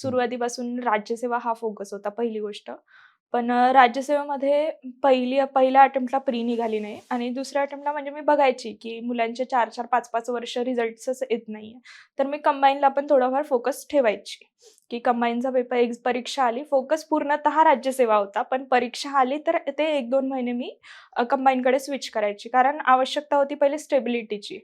सुरुवातीपासून राज्यसेवा हा फोकस होता पहिली गोष्ट. पण राज्यसेवेमध्ये पहिली पहिल्या अटेम्प्टला प्री निघाली नाही आणि दुसऱ्या अटेम्प्टला म्हणजे मी बघायची, की मुलांचे 4-4, 5-5 वर्ष रिझल्ट्सच येत नाहीये. तर मी कंबाईनला पण थोडाफार फोकस ठेवायची, की कंबाईनचा पेपर एक परीक्षा आली. फोकस पूर्णतः राज्यसेवा होता. पण परीक्षा आली तर ते 1-2 महिने मी कंबाईनकडे स्विच करायची. कारण आवश्यकता होती पहिले स्टेबिलिटीची.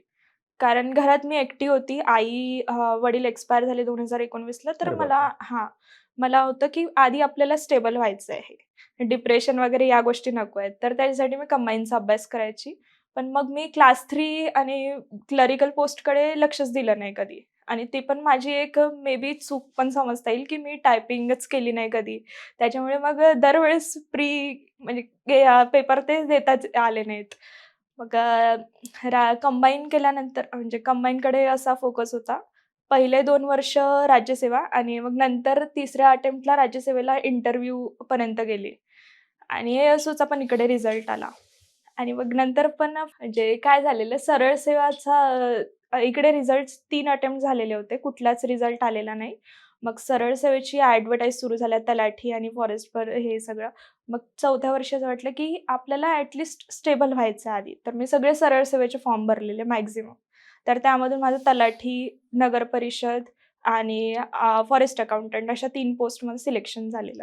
कारण घरात मी एकटी होती. आई वडील एक्सपायर झाले 2019ला तर अरे मला बापरे! हां, मला होतं, की आधी आपल्याला स्टेबल व्हायचं आहे. डिप्रेशन वगैरे या गोष्टी नको आहेत. तर त्याच्यासाठी मी कंबाईनचा अभ्यास करायची. पण मग मी क्लास 3 आणि क्लरिकल पोस्टकडे लक्षच दिलं नाही कधी. आणि ती पण माझी एक मे बी चूक पण समजता येईल, की मी टायपिंगच केली नाही कधी. त्याच्यामुळे मग दरवेळेस प्री म्हणजे पेपर ते देताच आले नाहीत. मग रा कंबाईन केल्यानंतर म्हणजे कंबाईनकडे असा फोकस होता. पहिले दोन वर्ष राज्यसेवा आणि मग नंतर तिसऱ्या अटेम्प्टला राज्यसेवेला इंटरव्ह्यूपर्यंत गेली. आणि एएसओचा पण इकडे रिझल्ट आला. आणि मग नंतर पण म्हणजे काय झालेलं सरळ सेवाचा इकडे रिझल्ट तीन अटेम्प्ट झालेले होते. कुठलाच रिझल्ट आलेला नाही. मग सरळ सेवेची ॲडव्हर्टाइज सुरू झाल्या तलाठी आणि फॉरेस्टर हे सगळं. मग चौथ्या वर्षी असं वाटलं, की आपल्याला ॲटलीस्ट स्टेबल व्हायचं आहे आधी. तर मी सगळे सरळ सेवेचे फॉर्म भरलेले मॅक्झिमम तर त्यामधून माझं तलाठी, नगर परिषद आणि फॉरेस्ट अकाउंटंट अशा तीन पोस्टमध्ये सिलेक्शन झालेलं.